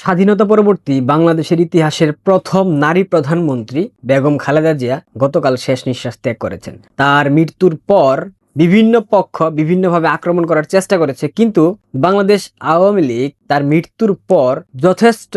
স্বাধীনতা পরবর্তী বাংলাদেশের ইতিহাসের প্রথম নারী প্রধানমন্ত্রী বেগম খালেদা জিয়া গতকাল শেষ নিঃশ্বাস ত্যাগ করেছেন। তার মৃত্যুর পর বিভিন্ন পক্ষ বিভিন্নভাবে আক্রমণ করার চেষ্টা করেছে, কিন্তু বাংলাদেশ আওয়ামী লীগ তার মৃত্যুর পর যথেষ্ট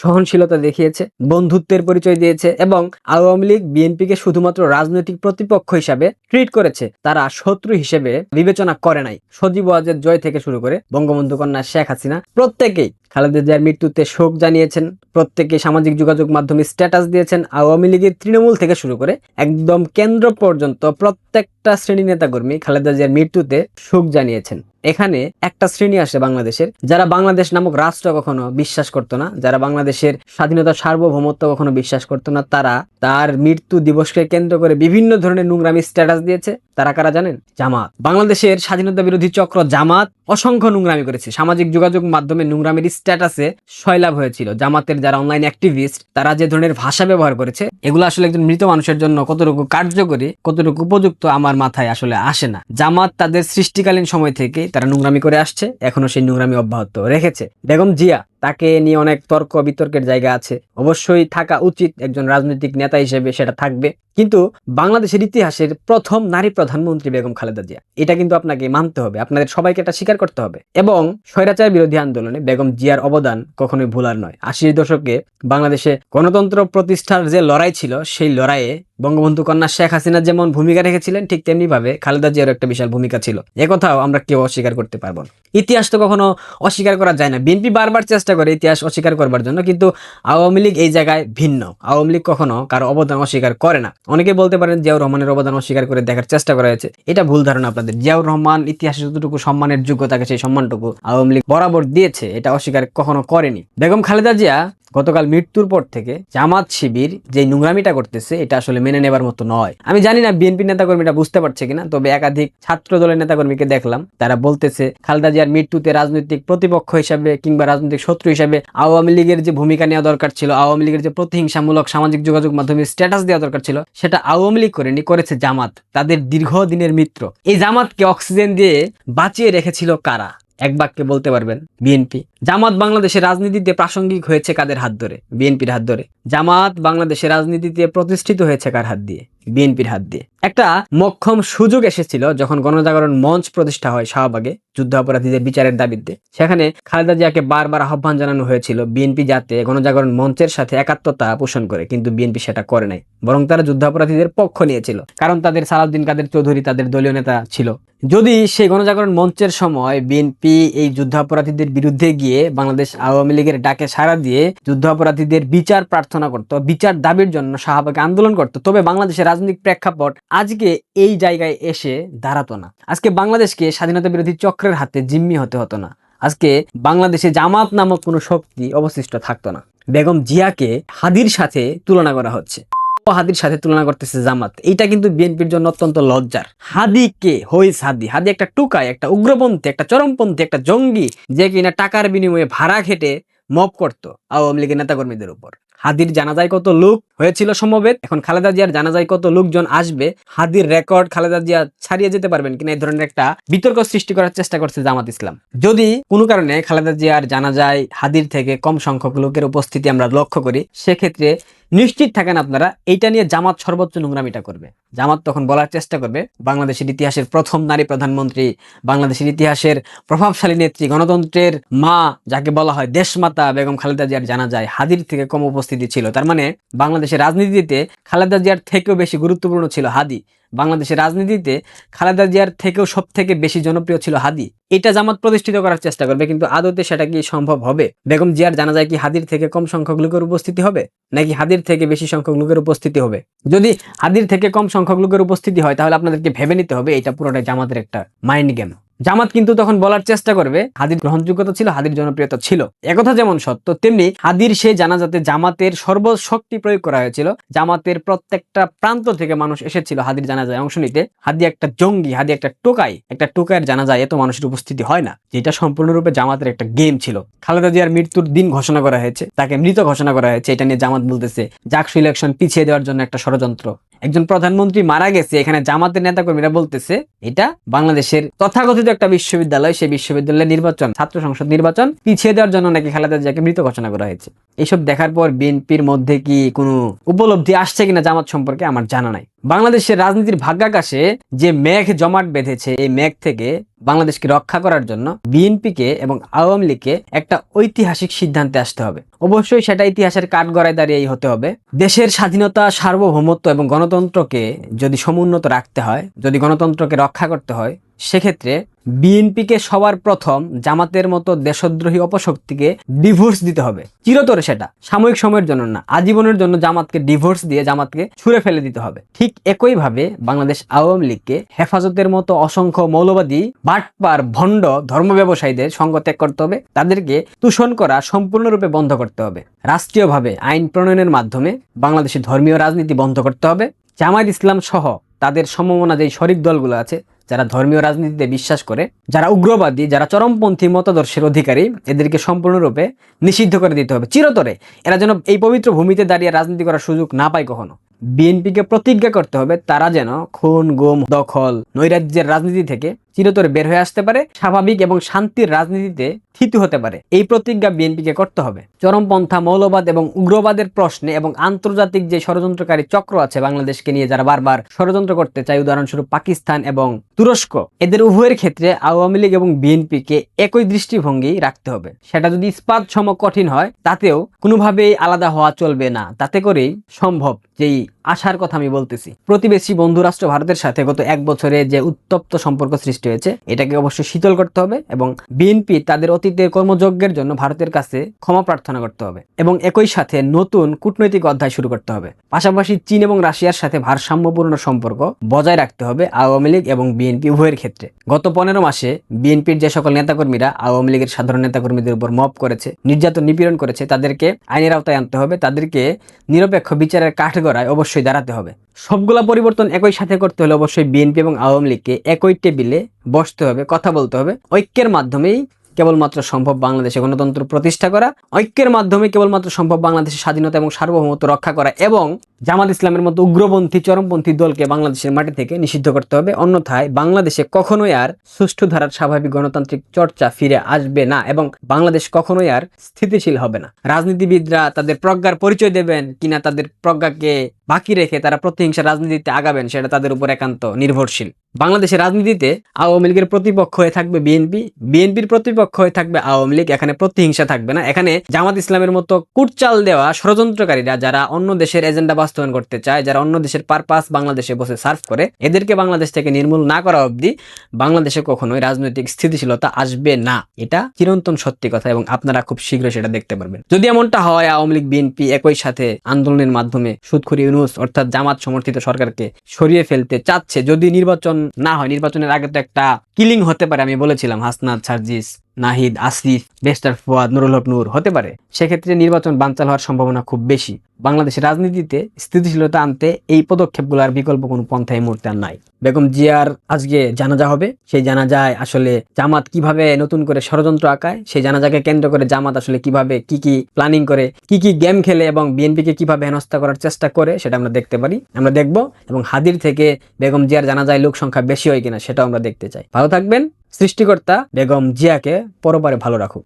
সহনশীলতা দেখিয়েছে, বন্ধুত্বের পরিচয় দিয়েছে এবং আওয়ামী লীগ বিএনপিকে শুধুমাত্র রাজনৈতিক প্রতিপক্ষ হিসাবে ট্রিট করেছে। তারা শত্রু হিসেবে বিবেচনা করে নাই। সজীব ওয়াজের জয় থেকে শুরু করে বঙ্গবন্ধু কন্যা শেখ হাসিনা প্রত্যেকেই খালেদা জিয়ার মৃত্যুতে শোক জানিয়েছেন, প্রত্যেকে সামাজিক যোগাযোগ মাধ্যমে স্ট্যাটাস দিয়েছেন, আওয়ামী লীগের তৃণমূল থেকে শুরু করে একদম কেন্দ্র পর্যন্ত প্রত্যেকটা শ্রেণি নেতাকর্মী খালেদা জিয়ার মৃত্যুতে শোক জানিয়েছেন। এখানে একটা শ্রেণি আসে বাংলাদেশের, যারা বাংলাদেশ নামক রাষ্ট্র কখনো বিশ্বাস করতো না, যারা বাংলাদেশের স্বাধীনতা সার্বভৌমত্ব কখনো বিশ্বাস করতো না, তারা তার মৃত্যু দিবসকে কেন্দ্র করে বিভিন্ন ধরনের নোংরামি স্ট্যাটাস দিয়েছে। তারা কারা জানেন? জামাত। বাংলাদেশের স্বাধীনতা বিরোধী চক্র জামাত অসংখ্য নোংরামি করেছে। সামাজিক যোগাযোগ মাধ্যমে নোংরামির স্ট্যাটাসে সয়লাভ হয়েছিল। জামাতের যারা অনলাইন অ্যাক্টিভিস্ট তারা যে ধরনের ভাষা ব্যবহার করেছে, এগুলো আসলে একজন মৃত মানুষের জন্য কতটুকু কার্যকরী, কতটুকু উপযুক্ত আমার মাথায় আসলে আসে না। জামাত তাদের সৃষ্টিকালীন সময় থেকে তারা নোংরামি করে আসছে, এখনও সেই নোংরামি অব্যাহত রেখেছে। বেগম জিয়া তাকে নিয়ে অনেক তর্ক বিতর্কের জায়গা আছে। অবশ্যই থাকা উচিত একজন রাজনৈতিক নেতা হিসেবে সেটা থাকবে। কিন্তু বাংলাদেশের ইতিহাসের প্রথম নারী প্রধানমন্ত্রী বেগম খালেদা জিয়া, এটা কিন্তু আপনাকে মানতে হবে। আপনাদের সবাইকে এটা স্বীকার করতে হবে। এবং স্বৈরাচার বিরোধী আন্দোলনে বেগম জিয়ার অবদান কখনোই ভুলার নয়। আশির দশকে বাংলাদেশে গণতন্ত্র প্রতিষ্ঠার যে লড়াই ছিল, সেই লড়াইয়ে বঙ্গবন্ধু কন্যা শেখ হাসিনা যেমন ভূমিকা রেখেছিলেন, ঠিক তেমনি ভাবে খালেদা জিয়ার একটা বিশাল ভূমিকা ছিল। একথাও আমরা কেউ অস্বীকার করতে পারব ইতিহাস তো কখনো অস্বীকার করা যায় না। বিএনপি বারবার চেষ্টা করে ইতিহাস অস্বীকার করবার জন্য, কিন্তু আওয়ামী লীগ এই জায়গায় ভিন্ন। আওয়ামী লীগ কখনো কারও অবদান অস্বীকার করে না। অনেকে বলতে পারেন জিয়াউর রহমানের অবদান অস্বীকার করে দেখার চেষ্টা করা হয়েছে। এটা ভুল ধারণা আপনাদের। জিয়াউর রহমান ইতিহাসে যতটুকু সম্মানের যোগ্য তাকে সেই সম্মানটুকু আওয়ামী লীগ বরাবর দিয়েছে, এটা অস্বীকার কখনো করেনি। বেগম খালেদা জিয়া গতকাল মৃত্যুর পর থেকে জামাত শিবির যে নোংরামিটা করতেছে, এটা আসলে মেনে নেবার মতো নয়। আমি জানি না বিএনপি নেতাকর্মীরা বুঝতে পারছে কিনা, তবে একাধিক ছাত্র দলের নেতাকর্মীকে দেখলাম। তারা বলতেছে, খালেদা জিয়ার মৃত্যুতে রাজনৈতিক প্রতিপক্ষ হিসাবে কিংবা রাজনৈতিক শত্রু হিসাবে আওয়ামী লীগের যে ভূমিকা নেওয়া দরকার ছিল, আওয়ামী লীগের যে প্রতিহিংসামূলক সামাজিক যোগাযোগ মাধ্যমে স্ট্যাটাস দেওয়া দরকার ছিল, সেটা আওয়ামী লীগ করেনি, করেছে জামাত। তাদের দীর্ঘদিনের মিত্র। এই জামাতকে অক্সিজেন দিয়ে বাঁচিয়ে রেখেছিল কারা? এক বাক্যে বলতে পারবেন, বিএনপি। জামাত বাংলাদেশের রাজনীতিতে প্রাসঙ্গিক হয়েছে কাদের হাত ধরে? বিএনপির হাত ধরে। জামাত বাংলাদেশের রাজনীতিতে প্রতিষ্ঠিত হয়েছে কার হাত দিয়ে? বিএনপির হাত দিয়ে। একটা মক্ষম সুযোগ এসেছিল যখন গণজাগরণ মঞ্চ প্রতিষ্ঠা হয় শাহবাগে যুদ্ধাপরাধীদের বিচারের দাবিতে। সেখানে খালেদা জিয়াকে বারবার আহ্বান জানানো হয়েছিল বিএনপি যাতে গণজাগরণ মঞ্চের সাথে একাত্মতা পোষণ করে, কিন্তু বিএনপি সেটা করে নাই, বরং তারা যুদ্ধাপরাধীদের পক্ষ নিয়েছিল, কারণ তাদের সালাউদ্দিন কাদের চৌধুরী তাদের দলীয় নেতা ছিল। যদি সেই গণজাগরণ মঞ্চের সময় বিএনপি এই যুদ্ধাপরাধীদের বিরুদ্ধে গিয়ে বাংলাদেশ আওয়ামী লীগের ডাকে সাড়া দিয়ে যুদ্ধাপরাধীদের বিচার প্রার্থনা করত, বিচার দাবির জন্য শাহবাগে আন্দোলন করত, তবে বাংলাদেশের রাজনৈতিক প্রেক্ষাপট আজকে এই জায়গায় এসে দাঁড়াতো না। আজকে বাংলাদেশকে স্বাধীনতা বিরোধী চক্রের হাতে জিম্মি হতে হতো না। আজকে বাংলাদেশে জামাত নামক কোনো শক্তি অবশিষ্ট থাকতো না। বেগম জিয়াকে হাদির সাথে তুলনা করা হচ্ছে। হাদির সাথে তুলনা করতেছে জামাত। এটা কিন্তু বিএনপির জন্য অত্যন্ত লজ্জার। হাদি কে? হইস হাদি। হাদি একটা টুকাই একটা উগ্রপন্থী, একটা চরমপন্থী, একটা জঙ্গি, যে কিনা টাকার বিনিময়ে ভাড়া খেটে মপ করত আওয়ামী লীগের নেতাকর্মীদের উপর। হাদির জানাজায় কত লোক হয়েছিল সমবেত? এখন খালেদা জিয়ার জানাজায় কত লোকজন আসবে? হাদির রেকর্ড খালেদা জিয়া ছাড়িয়ে যেতে পারবেন কিনা এই ধরনের একটা বিতর্ক সৃষ্টি করার চেষ্টা করছে জামাত ইসলাম। যদি কোনো কারণে খালেদা জিয়ার জানাজায় হাদির থেকে কম সংখ্যক লোকের উপস্থিতি আমরা লক্ষ্য করি, সেক্ষেত্রে নিশ্চিত থাকেন আপনারা, এইটা নিয়ে জামাত সর্বোচ্চ নোংরামিটা করবে। জামাত তখন বলার চেষ্টা করবে, বাংলাদেশের ইতিহাসের প্রথম নারী প্রধানমন্ত্রী, বাংলাদেশের ইতিহাসের প্রভাবশালী নেত্রী, গণতন্ত্রের মা, যাকে বলা হয় দেশমাতা বেগম খালেদা জিয়ার জানা যায় হাদির থেকে কম উপস্থিতি ছিল। তার মানে বাংলাদেশের রাজনীতিতে খালেদা জিয়ার থেকেও বেশি গুরুত্বপূর্ণ ছিল হাদি। বাংলাদেশের রাজনীতিতে খালেদা জিয়ার থেকেও সব থেকে বেশি জনপ্রিয় ছিল হাদি। এটা জামাত প্রতিষ্ঠিত করার চেষ্টা করবে, কিন্তু আদতে সেটা কি সম্ভব হবে? বেগম জিয়ার জানা যায় কি হাদির থেকে কম সংখ্যক লোকের উপস্থিতি হবে, নাকি হাদির থেকে বেশি সংখ্যক লোকের উপস্থিতি হবে? যদি হাদির থেকে কম সংখ্যক লোকের উপস্থিতি হয়, তাহলে আপনাদেরকে ভেবে নিতে হবে, এটা পুরোটাই জামাতের একটা মাইন্ড গেম। জামাত কিন্তু তখন বলার চেষ্টা করবে, হাদির গ্রহণযোগ্যতা ছিল, হাদির জনপ্রিয়তা ছিল। একথা যেমন সত্য, তেমনি হাদির সে জানাজাতে জামাতের সর্বশক্তি প্রয়োগ করা হয়েছিল। জামাতের প্রত্যেকটা প্রান্ত থেকে মানুষ এসেছিল হাদির জানাজায় অংশ নিতে। হাদি একটা জঙ্গি, হাদি একটা টোকাই, একটা টোকাইয়ের জানাজায় এত মানুষের উপস্থিতি হয় না, যেটা সম্পূর্ণরূপে জামাতের একটা গেম ছিল। খালেদা জিয়ার মৃত্যুর দিন ঘোষণা করা হয়েছে, তাকে মৃত ঘোষণা করা হয়েছে, এটা নিয়ে জামাত বলতেছে, জাকসু ইলেকশন পিছিয়ে দেওয়ার জন্য একটা ষড়যন্ত্র। একজন প্রধানমন্ত্রী মারা গেছে, এখানে জামাতের নেতাকর্মীরা বলতেছে, এটা বাংলাদেশের তথাকথিত একটা বিশ্ববিদ্যালয়, সেই বিশ্ববিদ্যালয়ের নির্বাচন, ছাত্র সংসদ নির্বাচন পিছিয়ে দেওয়ার জন্য নাকি খালেদা জিয়াকে মৃত ঘোষণা করা হয়েছে। এইসব দেখার পর বিএনপির মধ্যে কি কোনো উপলব্ধি আসছে কিনা জামাত সম্পর্কে আমার জানা নাই। বাংলাদেশের রাজনীতির ভাগ্যাকাশে যে মেঘ জমাট বেঁধেছে, এই মেঘ থেকে বাংলাদেশকে রক্ষা করার জন্য বিএনপিকে এবং আওয়ামী লীগকে একটা ঐতিহাসিক সিদ্ধান্তে আসতে হবে। অবশ্যই সেটা ইতিহাসের কাঠগড়ায় দাঁড়িয়েই হতে হবে। দেশের স্বাধীনতা, সার্বভৌমত্ব এবং গণতন্ত্রকে যদি সমুন্নত রাখতে হয়, যদি গণতন্ত্রকে রক্ষা করতে হয় সেক্ষেত্রে বিএনপিকে সবার প্রথম জামাতের মতো দেশদ্রোহী অপশক্তিকে ডিভোর্স দিতে হবে। চিরতরে সেটা। সাময়িক সময়ের জন্য না, আজীবনের জন্য জামাতকে ডিভোর্স দিয়ে জামাতকে ছুঁড়ে ফেলে দিতে হবে। ঠিক একইভাবে বাংলাদেশ আওয়ামী লীগকে হেফাজতের মতো অসংখ্য মৌলবাদী, বাটপার, ভণ্ড ধর্ম ব্যবসায়ীদের সঙ্গ ত্যাগ করতে হবে। তাদেরকে তুষণ করা সম্পূর্ণরূপে বন্ধ করতে হবে। রাষ্ট্রীয়ভাবে আইন প্রণয়নের মাধ্যমে বাংলাদেশে ধর্মীয় রাজনীতি বন্ধ করতে হবে। জামায়াত ইসলাম সহ তাদের সমমনা যেই শরিক দলগুলো আছে যারা ধর্মীয় রাজনীতিতে বিশ্বাস করে, যারা উগ্রবাদী, যারা চরমপন্থী মতাদর্শের অধিকারী, এদেরকে সম্পূর্ণরূপে নিষিদ্ধ করে দিতে হবে। চিরতরে এরা যেন এই পবিত্র ভূমিতে দাঁড়িয়ে রাজনীতি করার সুযোগ না পায় কখনো। বিএনপিকে প্রতিজ্ঞা করতে হবে, তারা যেন খুন, গুম, দখল নৈরাজ্যের রাজনীতি থেকে চিরতরে বের হয়ে আসতে পারে, স্বাভাবিক এবং শান্তির রাজনীতিতে থিতু হতে পারে। এই প্রতিজ্ঞা বিএনপিকে করতে হবে। চরমপন্থা, মৌলবাদ এবং উগ্রবাদের প্রশ্নে এবং আন্তর্জাতিক যে ষড়যন্ত্রকারী চক্র আছে বাংলাদেশকে নিয়ে যারা বারবার ষড়যন্ত্র করতে চায়, উদাহরণস্বরূপ পাকিস্তান এবং তুরস্ক, এদের উভয়ের ক্ষেত্রে আওয়ামী লীগ এবং বিএনপিকে একই দৃষ্টিভঙ্গি রাখতে হবে। সেটা যদি ইস্পাত সম কঠিন হয়, তাতেও কোনোভাবেই আলাদা হওয়া চলবে না। তাতে করেই সম্ভব যেই আশার কথা আমি বলতেছি। প্রতিবেশী বন্ধু রাষ্ট্র ভারতের সাথে গত এক বছরে যে উত্তপ্ত সম্পর্ক সৃষ্টি হয়েছে, এটাকে অবশ্যই শীতল করতে হবে এবং বিএনপি তাদের অতীতের কর্মযজ্ঞের জন্য ভারতের কাছে ক্ষমা প্রার্থনা করতে হবে এবং একই সাথে নতুন কূটনৈতিক অধ্যায় শুরু করতে হবে। পাশাপাশি চীন এবং রাশিয়ার সাথে ভারসাম্যপূর্ণ সম্পর্ক বজায় রাখতে হবে আওয়ামী লীগ এবং বিএনপি উভয়ের ক্ষেত্রে। গত পনেরো মাসে বিএনপির যে সকল নেতাকর্মীরা আওয়ামী লীগের সাধারণ নেতাকর্মীদের উপর মপ করেছে, নির্যাতন নিপীড়ন করেছে, তাদেরকে আইনের আওতায় আনতে হবে, তাদেরকে নিরপেক্ষ বিচারের কাঠগড়ায় অবশ্যই দাঁড়াতে হবে। সবগুলা পরিবর্তন একই সাথে করতে হলে অবশ্যই বিএনপি এবং আওয়ামী লীগকে একই টেবিলে বসতে হবে, কথা বলতে হবে। ঐক্যের মাধ্যমেই কেবলমাত্র সম্ভব বাংলাদেশে গণতন্ত্র প্রতিষ্ঠা করা, ঐক্যের মাধ্যমে কেবলমাত্র সম্ভব বাংলাদেশের স্বাধীনতা এবং সার্বভৌমত্ব রক্ষা করা এবং জামাত ইসলামের মতো উগ্রপন্থী, চরমপন্থী দলকে বাংলাদেশের মাটি থেকে নিষিদ্ধ করতে হবে। অন্যথায় বাংলাদেশে কখনোই আর সুষ্ঠু ধারার স্বাভাবিক গণতান্ত্রিক চর্চা ফিরে আসবে না এবং বাংলাদেশ কখনোই আর স্থিতিশীল হবে না। রাজনীতিবিদরা তাদের প্রজ্ঞার পরিচয় দেবেন কিনা তাদের প্রজ্ঞাকে বাকি রেখে তারা প্রতিহিংসা রাজনীতিতে আগাবেন, সেটা তাদের উপর একান্ত নির্ভরশীল। বাংলাদেশের রাজনীতিতে আওয়ামী লীগের প্রতিপক্ষ হয়ে থাকবে বিএনপি। বিএনপির প্রতিপক্ষ হয়ে থাকবে আওয়ামী লীগ, এখানে প্রতিহিংসা থাকবে না। এখানে জামাত ইসলামের মতো কুটচাল দেওয়া ষড়যন্ত্রকারীরা যারা অন্য দেশের এজেন্ডা বাস্তবায়ন করতে চায়, যারা অন্য দেশের পারপাস বাংলাদেশে বসে সার্ভ করে, এদেরকে বাংলাদেশ থেকে নির্মূল না করা অবধি বাংলাদেশে কখনোই রাজনৈতিক স্থিতিশীলতা আসবে না। এটা চিরন্তন সত্যি কথা এবং আপনারা খুব শীঘ্রই সেটা দেখতে পারবেন। যদি এমনটা হয়, আওয়ামী লীগ, বিএনপি একই সাথে আন্দোলনের মাধ্যমে সুদখুরি ইউনুস অর্থাৎ জামাত সমর্থিত সরকারকে সরিয়ে ফেলতে চাচ্ছে। যদি নির্বাচন না হয়, নির্বাচনের আগে তো একটা কিলিং হতে পারে, আমি বলেছিলাম, হাসনাত সার্জিস। নাহিদ, আসিফ, বেস্টার ফুয়াদ, নুরুল হক নূর হতে পারে। সেক্ষেত্রে নির্বাচন বানচাল হওয়ার সম্ভাবনা খুব বেশি। বাংলাদেশের রাজনীতিতে স্থিতিশীলতা আনতে এই পদক্ষেপগুলোর বিকল্প কোনো পন্থা এই মুহূর্তে আর নাই। বেগম জিয়ার আজকে জানাজা হবে। সেই জানাজায় আসলে জামাত কীভাবে নতুন করে ষড়যন্ত্র আঁকায়, সেই জানাজাকে কেন্দ্র করে জামাত আসলে কীভাবে কি কি প্ল্যানিং করে, কি কি গেম খেলে এবং বিএনপিকে কীভাবে হেনস্থা করার চেষ্টা করে, সেটা আমরা দেখতে পারি। আমরা দেখব এবং হাদির থেকে বেগম জিয়ার জানাজায় লোক সংখ্যা বেশি হয় কিনা সেটাও আমরা দেখতে চাই। ভালো থাকবেন। সৃষ্টিকর্তা বেগম জিয়াকে পরপারে ভালো রাখুক।